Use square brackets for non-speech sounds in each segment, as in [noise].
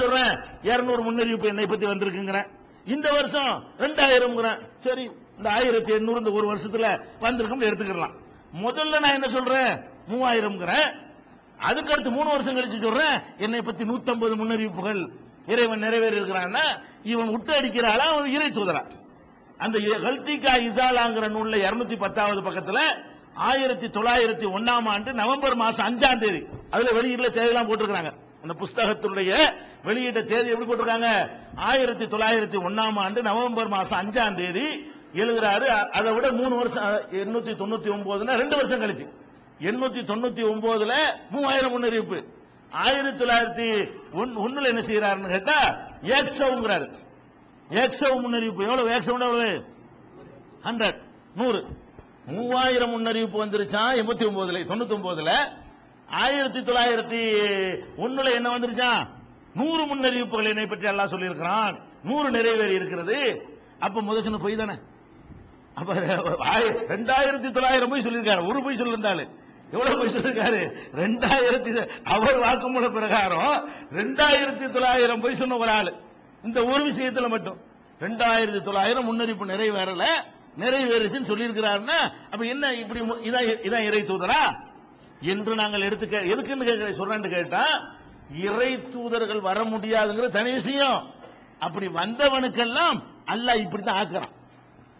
சொல்றேன். இருநூறு முன்னறிவிப்பு என்னை பத்தி வந்திருக்குங்கிறேன் இந்த வருஷம் ரெண்டாயிரம் சரி இந்த ஆயிரத்தி எண்ணூறு இந்த ஒரு வருஷத்துல வந்திருக்கும் எடுத்துக்கலாம் முதல்ல நான் என்ன சொல்றேன்? மூவாயிரம் அதுக்கு அடுத்து மூணு வருஷம் கழிச்சு சொல்றேன் என்னை பத்தி நூத்தம்பது முன்னறிவிப்புகள் இறைவன் நிறைவேறி இருக்கிறான்னா இவன் விட்டு அடிக்கிறாளா அவன் இறை தூதரா. அந்த கல்திகா இசாலாங்கிற நூல்ல இருநூத்தி பத்தாவது பக்கத்துல ஆயிரத்தி தொள்ளாயிரத்தி ஒன்னாம் ஆண்டு நவம்பர் மாசம் அஞ்சாம் தேதி அதுல வெளியீடுல தேதியெல்லாம் போட்டிருக்கிறாங்க. அந்த புஸ்தகத்தினுடைய வெளியிட்ட தேதி எப்படி போட்டிருக்காங்க? ஆயிரத்தி தொள்ளாயிரத்தி ஒன்னாம் ஆண்டு நவம்பர் மாசம் அஞ்சாம் தேதி எழுதுறாரு. அதை விட மூணு வருஷம் எண்ணூத்தி தொண்ணூத்தி ஒன்பதுல ரெண்டு வருஷம் கழிச்சு. எண்ணூத்தி தொண்ணூத்தி ஒன்பதுல மூவாயிரம் முன்னறிவிப்பு. ஆயிரத்தி தொள்ளாயிரத்தி ஒன்- ஒண்ணுல என்ன செய்யறாருன்னு கேட்டா ஏக்ஸவுங்கிறாரு ஏக்ஸவ் முன்னறிவிப்பு எவ்வளவு? ஏக்ஸவ் எவ்வளவு? ஹண்ட்ரட் நூறு. மூவாயிரம் முன்னறிவிப்பு வந்துருச்சான் எண்பத்தி ஒன்பதுல தொண்ணூத்தி ஒன்பதுல. ஆயிரத்தி தொள்ளாயிரத்தி ஒண்ணுல என்ன வந்துருச்சான் நூறு முன்னறிவிப்புகள் என்னை பற்றி எல்லாம் சொல்லியிருக்கிறான். நூறு நிறைவேறி இருக்கிறது. அப்ப முதல் பொய் தானே? அப்ப ரெண்டாயிரத்தி தொள்ளாயிரம் போய் சொல்லியிருக்காரு. ஒரு போய் சொல்லியிருந்தாரு. எவ்வளவு போய் சொல்லியிருக்காரு? ரெண்டாயிரத்தி அவர் வாக்குமூல பிரகாரம் ரெண்டாயிரத்தி தொள்ளாயிரம் போய் சொன்ன ஒரு ஆளு. இந்த ஒரு விஷயத்துல மட்டும். ரெண்டாயிரத்தி தொள்ளாயிரம் முன்னறிப்பு நிறைவேறல நிறைவேறுச்சுன்னு சொல்லியிருக்கிறாருன்னா அப்ப என்ன இப்படி இதான் இறை தூதரா? என்று நாங்கள் எடுத்து எதுக்குன்னு கேட்க சொல்றேன்னு கேட்டா இறை தூதர்கள் வர முடியாதுங்கிற தனி விஷயம். அப்படி வந்தவனுக்கெல்லாம் அல்லாஹ் இப்படித்தான் ஆக்குறான்.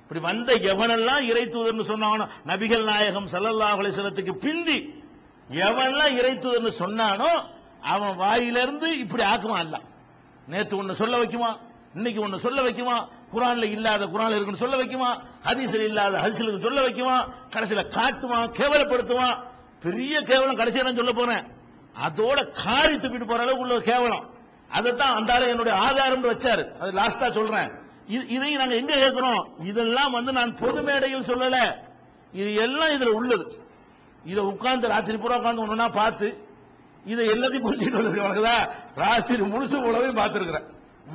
இப்படி வந்த எவனெல்லாம் இறை தூதர்னு சொன்னானோ நபிகள் நாயகம் சல்லல்லா அலைஹி பிந்தி எவன்லாம் இறை தூதர்னு சொன்னானோ அவன் வாயிலிருந்து இப்படி ஆக்குவான் அல்லாஹ். நேத்து ஒன்னு சொல்ல வைக்குமா? இன்னைக்கு ஒன்னு சொல்ல வைக்குமா? குரான்ல இல்லாத குரான் இருக்குன்னு சொல்ல வைக்குமா? ஹதீசில் இல்லாத ஹதீசில் சொல்ல வைக்குமா? கடைசியில காட்டுவான் கேவலப்படுத்துவான். பெரிய கேவலம் கடைசியா நான் சொல்ல போறேன். அதோட காரி துப்பிட்டு போற அளவுக்கு உள்ள கேவலம். அதைத்தான் அந்த ஆளு என்னுடைய ஆதாரம் வச்சாரு. அது லாஸ்டா சொல்றேன். இது- இதையும் நாங்க எங்க கேட்கிறோம் இதெல்லாம் வந்து நான் பொது மேடையில் சொல்லல. இது எல்லாம் இதுல உள்ளது. இதை உட்கார்ந்து ராத்திரி பூரா உட்கார்ந்து ஒண்ணுனா பார்த்து இதை எல்லாத்தையும் புரிஞ்சுட்டு வந்திருக்கா ராத்திரி முழுசு உழவையும் பார்த்திருக்கிறேன்.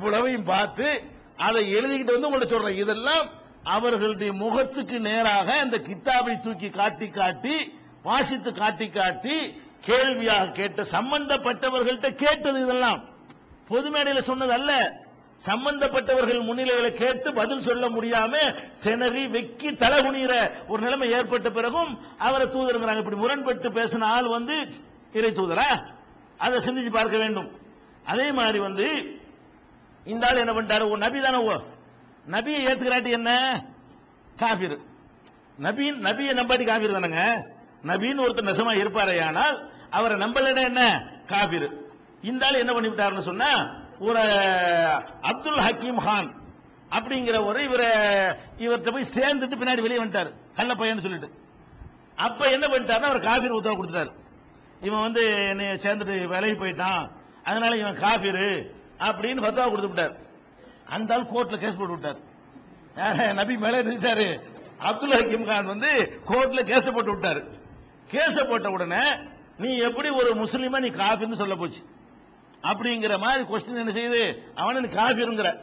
உழவையும் பார்த்து அதை எழுதிக்கிட்டு வந்து உங்கள்ட்ட சொல்றேன். இதெல்லாம் அவர்களுடைய முகத்துக்கு நேராக அந்த கித்தாபை தூக்கி காட்டி காட்டி வாசித்து காட்டி காட்டி கேள்வியாக கேட்ட சம்பந்தப்பட்டவர்கள்ட்ட கேட்டது இதெல்லாம். பொது மேடையில் சொன்னது அல்ல. சம்பந்தப்பட்டவர்கள் முன்னிலையில கேட்டு பதில் சொல்ல முடியாம திணறி வெக்கி தலகுனிற ஒரு நிலைமை ஏற்பட்ட பிறகும் அவரை தூதருங்கிறாங்க. இப்படி முரண்பட்டு பேசின ஆள் வந்து இறை தூதரா? அதை சிந்திச்சு பார்க்க வேண்டும். அதே மாதிரி வந்து இந்த ஆள் என்ன பண்ணிட்டாரு? ஓ நபி தானே ஓ. நபியை ஏத்துக்கிறாட்டி என்ன? காபிர். நபி நபியை நம்பாட்டி காபிர் தானேங்க. நபின்னு ஒருத்தர் நெசமா இருப்பாரையானால் அவரை நம்பலன்னா என்ன? காபிர். இந்த ஆள் என்ன பண்ணிவிட்டாருன்னு சொன்னா ஒரு அப்துல் ஹக்கீம் கான் அப்படிங்கிற ஒரு இவரை இவர்கிட்ட போய் சேர்ந்துட்டு பின்னாடி வெளியே வந்துட்டார். கள்ள பையன் சொல்லிட்டு. அப்ப என்ன பண்ணிட்டாருன்னா அவர் காபீர் உத்தரவு கொடுத்தாரு இவன் வந்து என்னை சேர்ந்துட்டு விலகி போயிட்டான். அதனால இவன் காபீரு அப்படின்னு பத்தாவ கொடுத்து விட்டார் அந்த ஆள் கோர்ட்ல கேஸ் போட்டு விட்டார். நபி மேல இருந்துட்டாரு அப்துல் ஹக்கீம் கான் வந்து கோர்ட்ல கேஸ் போட்டு விட்டாரு. கேஸ போட்ட உடனே நீ எப்படி ஒரு முஸ்லீமா நீ காஃபின்னு சொல்ல போச்சு? அப்படிங்கிற மாதிரி கொஸ்டின் என்ன செய்யுது அவனை நீ காபிருங்கிற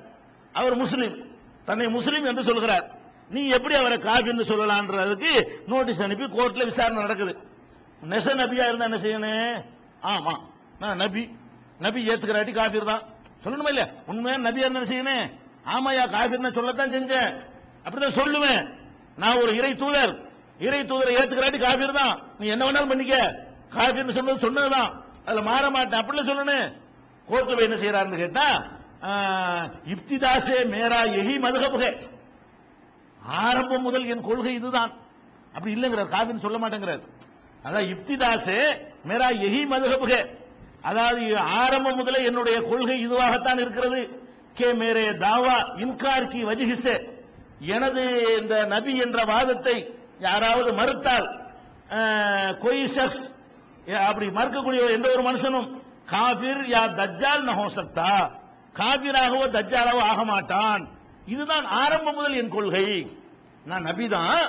அவர் முஸ்லீம். தன்னை முஸ்லீம் என்று சொல்கிறார். நீ எப்படி அவரை காஃபின்னு சொல்லலான்றதுக்கு நோட்டீஸ் அனுப்பி கோர்ட்ல விசாரணை நடக்குது. நெச நபியா இருந்தா என்ன செய்யணும் ஆமா நான் நபி. நபி ஏத்துக்கிறாட்டி காபீர் தான். சொல்லணுமா இல்ல உண்மையா நபியா இருந்தா என்ன செய்யணும் ஆமாயா காபீர்னு சொல்லத்தான் செஞ்சேன். அப்படிதான் சொல்லுவேன். நான் ஒரு இறை தூதர். இறை தூதரை ஏத்துக்கிறாட்டி காபீர் தான். நீ என்ன வேணாலும் பண்ணிக்க. காபீர்னு சொன்னது சொன்னதுதான். அதுல மாற மாட்டேன். அப்படிலாம் சொல்லணும். கோர்ட்ல போய் என்ன செய்யறாருன்னு கேட்டா இப்திதாசே மேரா எஹி மதுகபுகை. ஆரம்பம் முதல் என் கொள்கை இதுதான். அப்படி இல்லைங்கிறார். காவின்னு சொல்ல மாட்டேங்கிறார். அதான் இப்திதாசே மேரா எஹி மதுகபுக. அதாவது ஆரம்பம் முதலே என்னுடைய கொள்கை இதுவாகத்தான் இருக்கிறது. கே மேரே தாவா இன்கார் கி வஜிஹிசே. எனது இந்த நபி என்ற வாதத்தை யாராவது மறுத்தால் கொய் அப்படி மறுக்கக்கூடிய எந்த ஒரு மனுஷனும் காபிர் யா தஜ்ஜால் நஹோ சக்தா காபிராகவோ தஜ்ஜாலாவோ ஆக மாட்டான். இதுதான் ஆரம்பம் முதல் என் கொள்கை. நான் நபிதான்.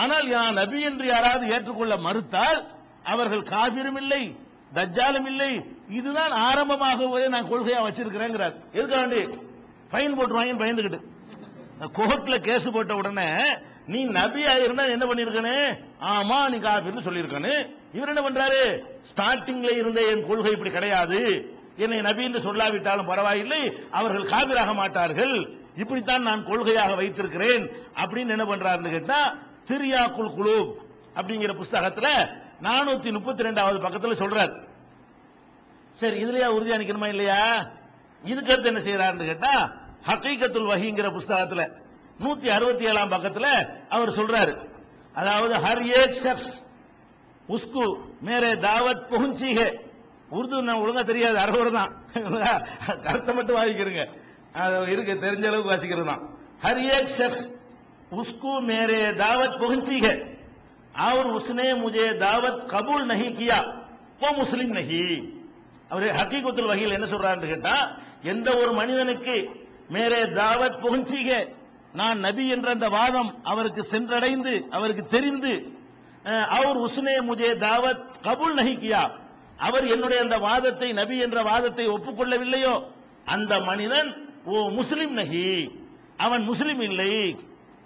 ஆனால் நான் நபி என்று யாராவது ஏற்றுக்கொள்ள மறுத்தால் அவர்கள் காபிரும் இல்லை தஜ்ஜாலும் இல்லை. இதுதான் ஆரம்பமாகவே நான் கொள்கையா வச்சிருக்கிறேங்கிறார். எதுக்காண்டி? ஃபைன் போட்டுருவாங்கன்னு பயந்துகிட்டு. கோர்ட்ல கேஸ் போட்ட உடனே நீ நபியா இருந்தா என்ன பண்ணிருக்கனே? ஆமா நீ காபிர்னு சொல்லியிருக்கனு இவர் என்ன பண்றாரு? ஸ்டார்டிங்ல இருந்த என் கொள்கை இப்படி கிடையாது. என்னை நபி என்று சொல்லாவிட்டாலும் பரவாயில்லை. அவர்கள் காபிராக மாட்டார்கள். இப்படித்தான் நான் கொள்கையாக வைத்திருக்கிறேன். அப்படின்னு என்ன பண்றாருன்னு கேட்டா திரியாக்குள் குழு அப்படிங்கிற புஸ்தகத்துல நானூத்தி முப்பத்தி ரெண்டாவது பக்கத்துல சொல்றாரு. சரி இதுலயா உறுதியா நிக்கணுமா இல்லையா? இதுக்கு அடுத்து என்ன செய்யறாருன்னு கேட்டா ஹக்கீகத்துல் வகிங்கிற புஸ்தகத்துல நூத்தி அறுபத்தி ஏழாம் பக்கத்தில் அவர் சொல்றாரு. அதாவது ஹர் ஏக் ஷக்ஸ் உஸ்கு மேரே தாவத் புகுஞ்சீக. உருது ஒழுங்கா தெரியாது அரவர் தான். [laughs] கருத்தை மட்டும் வாசிக்கிறங்க. இருக்கு தெரிஞ்ச அளவுக்கு வாசிக்கிறது தான். ஹர் ஏக் शख्स உஸ்கு மேரே தாவத் புகுஞ்சீக. है உஸ்னே முஜே தாவத் கபூல் कबूल கியா. ஓ वो முஸ்லிம் நகி அவர் ஹக்கீகத்தில் வகையில் என்ன சொல்றாருன்னு கேட்டா எந்த ஒரு மனிதனுக்கு மேரே தாவத் புகுஞ்சீகே நான் நபி என்ற அந்த வாதம் அவருக்கு சென்றடைந்து அவருக்கு தெரிந்து அவர் உஸ்னே முஜே தாவத் கபுல் நஹி அவர் என்னுடைய அந்த வாதத்தை நபி என்ற வாதத்தை ஒப்புக்கொள்ளவில்லையோ? அந்த மனிதன் ஓ முஸ்லிம் நஹி அவன் முஸ்லிம் இல்லை.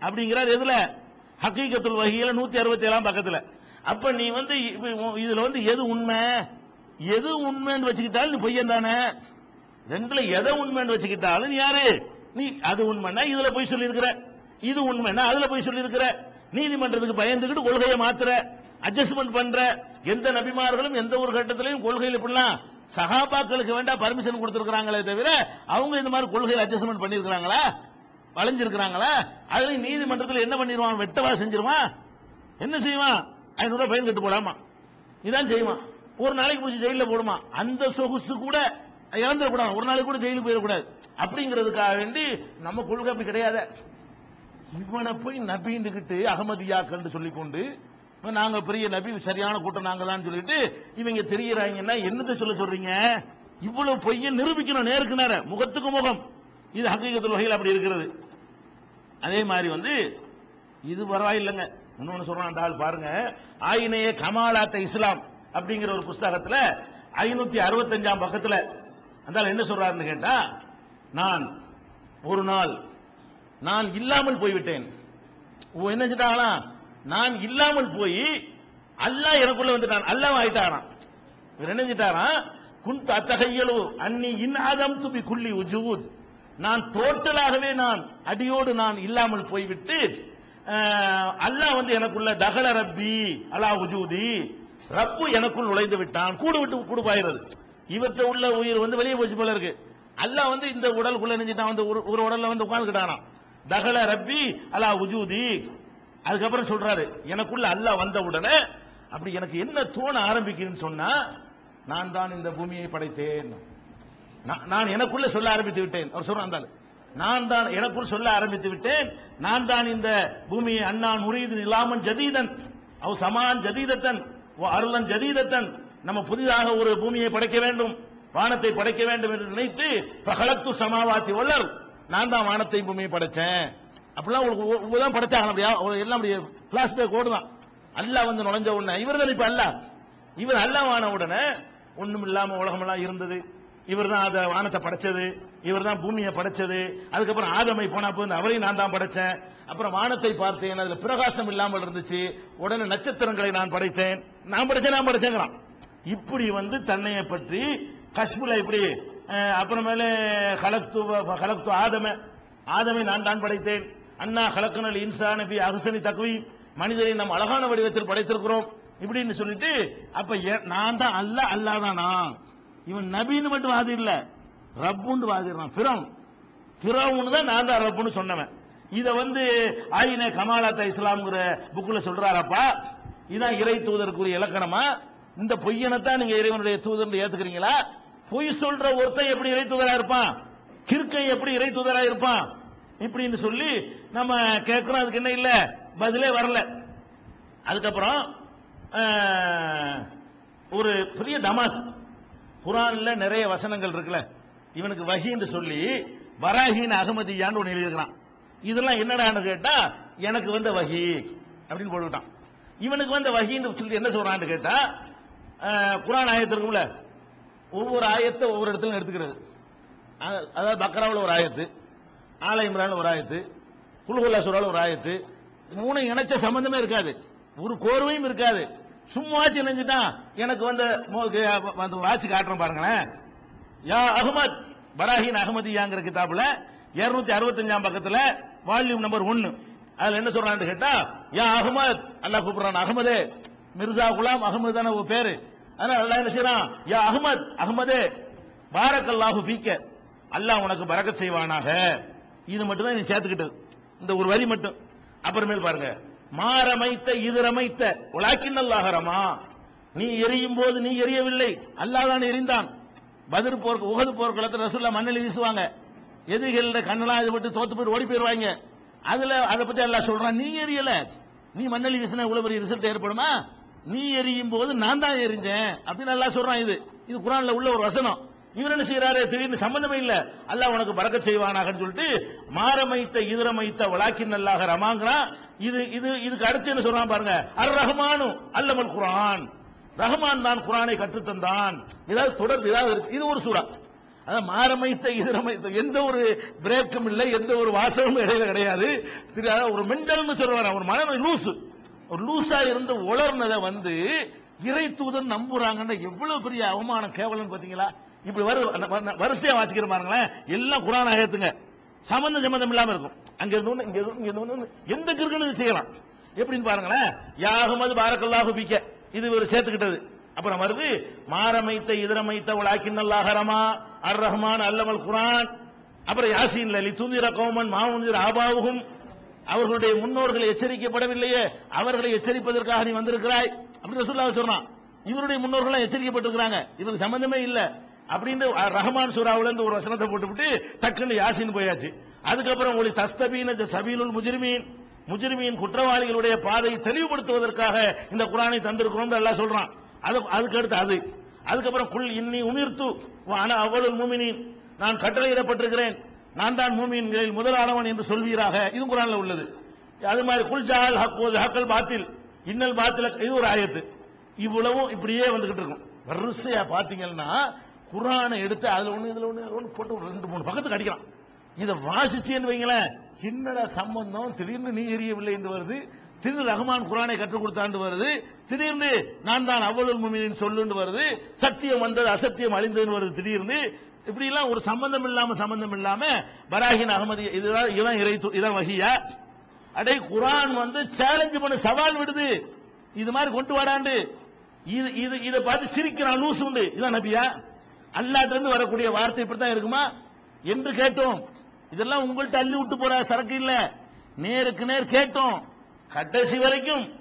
அப்படிங்கிறார் எதுல? ஹக்கீகத்துல் வகையில நூத்தி அறுபத்தி ஏழாம் பக்கத்துல. அப்ப நீ வந்து இதுல வந்து எது உண்மை? எது உண்மைன்னு வச்சுக்கிட்டாலும் நீ பொய்யன் தானே? ரெண்டுல எதை உண்மைன்னு வச்சுக்கிட்டாலும் நீ யாரு? நீ அது உண்மைன்னா இதுல போய் சொல்லியிருக்கிற. இது உண்மைன்னா அதுல போய் சொல்லியிருக்கிற. நீதிமன்றத்துக்கு பயந்துகிட்டு கொள்கையை மாத்துற. அட்ஜஸ்ட்மெண்ட் பண்ற. எந்த நபிமார்களும் எந்த ஒரு கட்டத்திலையும் கொள்கையில் இப்படிலாம் சகாபாக்களுக்கு வேண்டாம் பர்மிஷன் கொடுத்திருக்கிறாங்களே தவிர அவங்க இந்த மாதிரி கொள்கையில் அட்ஜஸ்ட்மெண்ட் பண்ணிருக்கிறாங்களா வளைஞ்சிருக்கிறாங்களா? அதுல நீதிமன்றத்தில் என்ன பண்ணிடுவான்? வெட்டவா செஞ்சிருவான்? என்ன செய்வான்? ஐநூறு ரூபாய் ஃபைன் கட்டு போடாமா இதான் செய்வான். ஒரு நாளைக்கு பிடிச்சி ஜெயில போடுமா? அந்த சொகுசு கூட இழந்துடக்கூடாது ஒரு நாளைக்கு கூட ஜெயிலுக்கு போயிடக்கூடாது. அப்படிங்கிறதுக்காக வேண்டி நம்ம கொள்கை அப்படி கிடையாது. இவனை போய் நபின்னுகிட்டு அகமதியாக்கன்னு சொல்லிக்கொண்டு கொண்டு நாங்க பெரிய நபி சரியான கூட்டம் நாங்க தான் சொல்லிட்டு இவங்க தெரியறாங்கன்னா என்னத்தை சொல்ல சொல்றீங்க? இவ்வளவு பொய்ய நிரூபிக்கணும் நேருக்கு நேர முகத்துக்கு முகம். இது ஹக்கீகத்தில் வகையில் அப்படி இருக்கிறது. அதே மாதிரி வந்து இது பரவாயில்லைங்க. இன்னொன்னு சொல்றான் அந்த ஆள் பாருங்க. ஆயினையே கமாலாத்த இஸ்லாம் அப்படிங்கிற ஒரு புஸ்தகத்துல ஐநூத்தி அறுபத்தஞ்சாம் பக்கத்துல அந்த என்ன சொல்றாருன்னு கேட்டா நான் ஒரு நாள் நான் இல்லாமல் போய்விட்டேன். ஓ, என்ன செஞ்சிட்டாங்களா நான் இல்லாமல் போய் அல்லாஹ் எனக்குள்ள வந்துட்டான் அல்லாஹ் ஆயிட்டாராம். இவர் என்ன செஞ்சிட்டாராம் குன்து அத்தகையலு அன்னி இன் ஆதம் துபி குள்ளி உஜூத். நான் டோட்டலாகவே நான் அடியோடு நான் இல்லாமல் போய்விட்டு அல்லாஹ் வந்து எனக்குள்ள தகல ரப்பி அலா உஜூதி. ரப்பு எனக்குள் நுழைந்து விட்டான். கூடு விட்டு கூடு பாயிறது. இவற்ற உள்ள உயிர் வந்து வெளியே போச்சு போல இருக்கு. அல்லாஹ் வந்து இந்த உடலுக்குள்ள நெஞ்சிட்டான் வந்து ஒரு உடல்ல வந்து உட்கார்ந்துக்கிட்டானா தகல ரப்பி அலா உஜூதி. அதுக்கப்புறம் சொல்றாரு எனக்குள்ள அல்லாஹ் வந்த உடனே அப்படி எனக்கு என்ன தோண ஆரம்பிக்குதுன்னு சொன்னா நான் தான் இந்த பூமியை படைத்தேன். நான் நான் எனக்குள்ள சொல்ல ஆரம்பித்து விட்டேன். அவர் சொல்றான் அந்த நான் தான் எனக்குள் சொல்ல ஆரம்பித்து விட்டேன். நான் தான் இந்த பூமியை அண்ணான் உரியது இல்லாமன் ஜதீதன். அவ் சமான் ஜதீதத்தன். ஓ அருளன் ஜதீதத்தன். நம்ம புதிதாக ஒரு பூமியை படைக்க வேண்டும் வானத்தை படைக்க வேண்டும் என்று நினைத்து பகலத்து சமாவாத்தி வல்லர். நான் தான் வானத்தை பூமியை படைச்சேன். அப்படிலாம் உங்களுக்கு ஒ- தான் படைச்சாங்க. அப்படியா எல்லாம் அப்படியே பிளாஸ்பேக் ஓடுதான். அல்லா வந்து நுழைஞ்ச உடனே இவர் தான் இப்ப அல்லாஹ் இவர் அல்லாஹ் உடனே ஒண்ணும் இல்லாம உலகமெல்லாம் இருந்தது. இவர் தான் அதை வானத்தை படைச்சது. இவர் தான் பூமியை படைச்சது. அதுக்கப்புறம் ஆதமை போனா போது அவரையும் நான் தான் படைச்சேன். அப்புறம் வானத்தை பார்த்தேன் அதுல பிரகாசம் இல்லாமல் இருந்துச்சு. உடனே நட்சத்திரங்களை நான் படைத்தேன். நான் படைச்சேன் நான் படைச்சேங்கிறான். இப்படி வந்து தன்னைய பற்றி கஷ்முல இப்படி அப்புறமேலே கலக்து கலக்து ஆதம ஆதமை நான் தான் படைத்தேன். அண்ணா கலக்கனல் இன்சான பி அகசனி தக்வி மனிதரை நம் அழகான வடிவத்தில் படைத்திருக்கிறோம். இப்படின்னு சொல்லிட்டு அப்ப நான் தான் அல்ல அல்லாஹ் இவன் நபின்னு மட்டும் வாதி இல்ல ரப்புன்னு வாதிடுறான் பிறவன் பிறவுன்னு தான் நான் தான் ரப்புன்னு சொன்னவன். இத வந்து ஆயின கமாலாத்த இஸ்லாம்ங்கிற புக்கில் சொல்றாரப்பா. இதான் இறை தூதருக்குரிய இலக்கணமா? இந்த பொய்யனைத்தான் நீங்க இறைவனுடைய தூதர் ஏத்துக்கிறீங்களா? பொய் சொல்ற ஒருத்தன் எப்படி இறை தூதரா இருப்பான்? கிறுக்கை எப்படி இறை தூதரா இருப்பான்? இப்படின்னு சொல்லி நம்ம கேட்கிறோம் அதுக்கு என்ன இல்ல? பதிலே வரல. அதுக்கப்புறம் ஒரு பெரிய தமாஸ் குரான்ல நிறைய வசனங்கள் இருக்குல்ல? இவனுக்கு வஹின்னு சொல்லி வராஹின் அகமதியான்னு ஒன்று எழுதியிருக்கிறான். இதெல்லாம் என்னடான்னு கேட்டா எனக்கு வந்த வஹி அப்படின்னு போட்டுட்டான் இவனுக்கு வந்த வகின்னு சொல்லி என்ன சொல்றான்னு கேட்டா குரான் ஆயத்து இருக்கும்ல. ஒவ்வொரு ஆயத்தை ஒவ்வொரு இடத்துல எடுத்துக்கிறது. அதாவது பக்ராவில் ஒரு ஆயத்து ஆல இம்ரான் ஒரு ஆயத்து குலுகுல்லாசுரால ஒரு ஆயத்து மூணு இணைச்ச சம்பந்தமே இருக்காது. ஒரு கோர்வையும் இருக்காது. சும்மாச்சு இணைஞ்சுட்டான் எனக்கு வந்த மோ- அந்த வாட்சி காட்டுறேன் பாருங்களேன். யா அகமத் பராஹின் அகமதியாங்கிற கிதாபுல 265 அறுபத்தஞ்சாம் பக்கத்துல வால்யூம் நம்பர் ஒன்னு. அதுல என்ன சொல்றான்னு கேட்டா யா அகமத் அல்லாஹ் கூப்பிடுறான் அகமதே மிர்சா குலாம் அகமது தானே உன் பேரு. அதனால அல்லா என்ன செய்யறான் யா அகமது அகமதே பாரக்கல்லாஹு பீக்க அல்லாஹ் உனக்கு பறக்க செய்வானாக. இது மட்டும் தான் நீ சேர்த்துக்கிட்டது. இந்த ஒரு வரி மட்டும். அப்புறமேல் பாருங்க. மாரமைத்த இதுரமைத்த. உலாக்கின் அல்லாஹரமா நீ எரியும் போது நீ எரியவில்லை. அல்லாஹ் தான் எரிந்தான். பதிர் போர் உகது போர்க்களத்தில் ரசூல்லா மண்ணில் வீசுவாங்க. எதிரிகள கண்ணெல்லாம் இது விட்டு தோத்து போய் ஓடி போயிடுவாங்க அதுல அதை பத்தி எல்லாம் சொல்றான். நீ எரியல. நீ மண்ணலி வீசினா இவ்வளவு பெரிய ரிசல்ட் ஏற்படுமா? நீ எரியும் போது நான் தான் எரிஞ்சேன் அப்படின்னு நல்லா சொல்றான் இது. இது குரான்ல உள்ள ஒரு வசனம். இவர் என்ன செய்யறாரு திடீர்னு சம்பந்தமே இல்ல. அல்லாஹ் உனக்கு பறக்க செய்வானாகன்னு சொல்லிட்டு மாரமைத்த இதரமைத்த வழக்கின் நல்லாக ரமாங்கிறான். இது இது இதுக்கு அடுத்து என்ன சொல்றான் பாருங்க? அர் ரஹ்மானு அல்லமல் குரான். ரஹ்மான் தான் குரானை கற்றுத்தந்தான். ஏதாவது தொடர்பு ஏதாவது இருக்கு. இது ஒரு சூறா. அதான் மாரமைத்த இதரமைத்த எந்த ஒரு பிரேக்கும் இல்லை எந்த ஒரு வாசகமும் இடையில கிடையாது. ஒரு மெண்டல்னு சொல்லுவார். ஒரு மனம் லூசு. ஒரு லூசா இருந்து உளர்னதை வந்து இறை தூதன் நம்புறாங்கன்னு எவ்வளவு பெரிய அவமானம் கேவலம் பாத்தீங்களா இப்படி வரு வரிசையா வாசிக்கிற பாருங்களேன். எல்லாம் குரான் ஆயத்துங்க. சம்பந்தம் சம்பந்தம் இல்லாம இருக்கும். அங்க இருந்து இங்க இருந்து இங்க இருந்து எந்த கிருக்கணும் இது செய்யலாம். எப்படின்னு பாருங்களேன். யாகமது பாரக்கல்லாஹு பிக்க. இது ஒரு சேர்த்துக்கிட்டது. அப்புறம் வருது மாரமைத்த இதரமைத்த உலாக்கின் அல்லாஹரமா அர் ரஹ்மான் அல்லமல் குரான். அப்புறம் யாசின் லலி துந்திர கௌமன் மாமுந்திர ஆபாவுகும். அவர்களுடைய முன்னோர்கள் எச்சரிக்கப்படவில்லையே அவர்களை எச்சரிப்பதற்காக நீ வந்திருக்கிறாய் அப்படின்னு ரசூலுல்லாஹ் இவருடைய முன்னோர்கள் எச்சரிக்கப்பட்டிருக்கிறாங்க. இவருக்கு சம்பந்தமே இல்ல. அப்படின்னு ரஹமான் ரஹ்மான் இருந்து ஒரு வசனத்தை போட்டுவிட்டு டக்குன்னு யாசின் போயாச்சு. அதுக்கப்புறம் ஒளி தஸ்தபீன சபீலுல் முஜிரிமீன். முஜ்ரிமீன் குற்றவாளிகளுடைய பாதையை தெளிவுபடுத்துவதற்காக இந்த குரானை தந்திருக்கிறோம் எல்லாம் சொல்றான். அது அதுக்கு அடுத்து அது. அதுக்கப்புறம் குள் இன்னி உமிர்த்து ஆனா அவ்வளவு மூமினின். நான் கட்டளையிடப்பட்டிருக்கிறேன். நான் தான் மூமின்களில் முதலானவன் என்று சொல்வீராக. இது குரான்ல உள்ளது. அது மாதிரி குல்ஜால் ஹக்கோது ஹக்கல் பாத்தில் இன்னல் பாத்தில இது ஒரு ஆயத்து. இவ்வளவும் இப்படியே வந்துகிட்டு இருக்கும். வரிசையா பாத்தீங்கன்னா குரானை எடுத்து அதுல ஒண்ணு இதுல ஒண்ணு இதுல ஒண்ணு போட்டு ஒரு ரெண்டு மூணு பக்கத்துக்கு அடிக்கலாம். இதை வாசிச்சேன்னு வைங்களேன். என்னடா சம்பந்தம்? திடீர்னு நீ எரியவில்லை என்று வருது. திடீர்னு ரஹ்மான் குரானை கற்றுக் கொடுத்தாண்டு வருது. திடீர்னு நான் தான் அவ்வளவு முமினின் சொல்லுன்னு வருது. சத்தியம் வந்தது அசத்தியம் அழிந்ததுன்னு வருது. திடீர்னு இப்படி எல்லாம் ஒரு சம்பந்தம் இல்லாம சம்பந்தம் இல்லாம பராஹின் அகமதி இதுதான் இவன் இறை இதான் வகியா. அடே குரான் வந்து சேலஞ்ச் பண்ண சவால் விடுது. இது மாதிரி கொண்டு வராண்டு இது இது இதை பார்த்து சிரிக்கிறான் லூசு உண்டு. இதான் நபியா? அல்லாட்ட இருந்து வரக்கூடிய வார்த்தை இப்படித்தான் இருக்குமா? என்று கேட்டோம். இதெல்லாம் உங்கள்கிட்ட அள்ளி விட்டு போற சரக்கு இல்ல. நேருக்கு நேர் கேட்டோம். கடைசி வரைக்கும்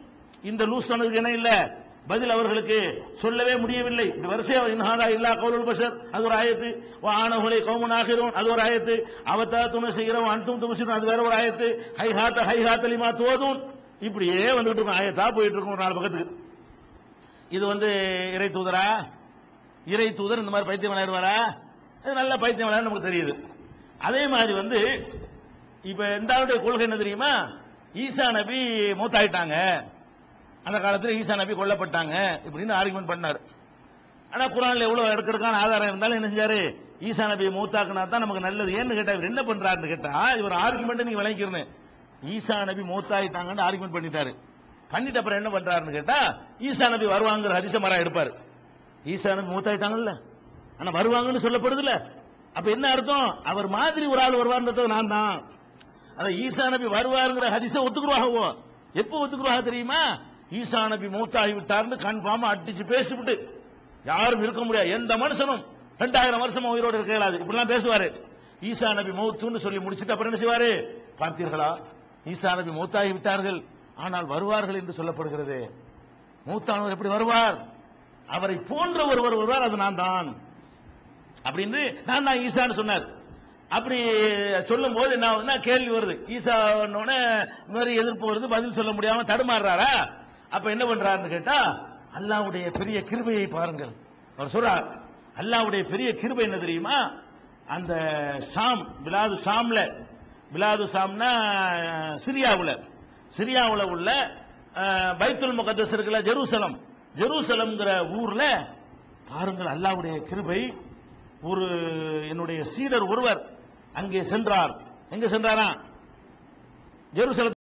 இந்த லூஸ் சொன்னதுக்கு என்ன இல்லை? பதில் அவர்களுக்கு சொல்லவே முடியவில்லை. இந்த வரிசையா இன்ஹாதா இல்லா கவுலுல் பஷர். அது ஒரு ஆயத்து. ஆனகுலை கவுமன் ஆகிறோம் அது ஒரு ஆயத்து. அவத்தா துணை செய்கிறோம் அன்தும் துமசிரும் அது வேற ஒரு ஆயத்து. ஹை ஹாத்த ஹை லிமா தோதும் இப்படியே வந்துகிட்டு இருக்கும். ஆயத்தா போயிட்டு இருக்கும் ஒரு நாலு பக்கத்துக்கு. இது வந்து இறை தூதரா? இறை தூதர் இந்த மாதிரி பைத்தியம் விளையாடுவாரா? இது நல்ல பைத்தியம் விளையாடு நமக்கு தெரியுது. அதே மாதிரி வந்து இப்ப இந்த ஆளுடைய கொள்கை என்ன தெரியுமா? ஈசா நபி மூத்தாயிட்டாங்க. அந்த காலத்தில் ஈசா நபி கொல்லப்பட்டாங்க இப்படின்னு ஆர்குமெண்ட் பண்ணாரு. ஆனால் குரானில் எவ்வளோ எடுக்கிறதுக்கான ஆதாரம் இருந்தாலும் என்ன செஞ்சாரு? ஈசா நபியை மூத்தாக்குனா தான் நமக்கு நல்லது. ஏன்னு கேட்டா இவர் என்ன பண்றாருன்னு கேட்டா இவர் ஆர்குமெண்ட் நீங்க விளங்கிக்கிறேன் ஈசா நபி மூத்தாயிட்டாங்கன்னு ஆர்குமெண்ட் பண்ணிட்டாரு. பண்ணிட்டு அப்புறம் என்ன பண்றாருன்னு கேட்டா ஈசா நபி வருவாங்கிற ஹரிச மரம் எடுப்பாரு. ஈசா நபி மூத்தாயிட்டாங்கல்ல? ஆனா வருவாங்கன்னு சொல்லப்படுதுல அப்ப என்ன அர்த்தம்? அவர் மாதிரி ஒரு ஆள் வருவார்ன்றது நான் தான். அத ஈசா நபி வருவாருங்கிற ஹரிச ஒத்துக்குருவாகவோ எப்போ ஒத்துக்குருவாக தெரியுமா? ஈசா நபி மூத்தாகி விட்டார்னு கன்ஃபார்மா அடிச்சு பேசிவிட்டு யாரும் இருக்க முடியாது. எந்த மனுஷனும் ரெண்டாயிரம் வருஷமா உயிரோடு இருக்க இயலாது. இப்படிலாம் பேசுவாரு. ஈசா நபி மௌத்துன்னு சொல்லி முடிச்சுட்டு அப்புறம் என்ன செய்வாரு? பார்த்தீர்களா? ஈசா நபி மூத்தாகி விட்டார்கள். ஆனால் வருவார்கள் என்று சொல்லப்படுகிறது. மூத்தானவர் எப்படி வருவார்? அவரை போன்ற ஒருவர் வருவார். அது நான் தான். அப்படின்னு நான் தான் ஈசான்னு சொன்னார். அப்படி சொல்லும் போது என்ன ஆகுதுன்னா கேள்வி வருது. ஈசா உடனே எதிர்ப்பு வருது. பதில் சொல்ல முடியாம தடுமாறுறாரா? அப்ப என்ன பண்றாருன்னு கேட்டா அல்லாவுடைய பெரிய கிருபையை பாருங்கள். அவர் சொல்றார் அல்லாவுடைய பெரிய கிருபை என்ன தெரியுமா? அந்த ஷாம் பிலாது ஷாம்ல. பிலாது ஷாம்னா சிரியாவுல. சிரியாவுல உள்ள பைத்துல் முகத்தஸ் இருக்குல்ல ஜெருசலம். ஜெருசலம்ங்கிற ஊர்ல பாருங்கள் அல்லாவுடைய கிருபை. ஒரு என்னுடைய சீடர் ஒருவர் அங்கே சென்றார். எங்க சென்றாரா? ஜெருசலம்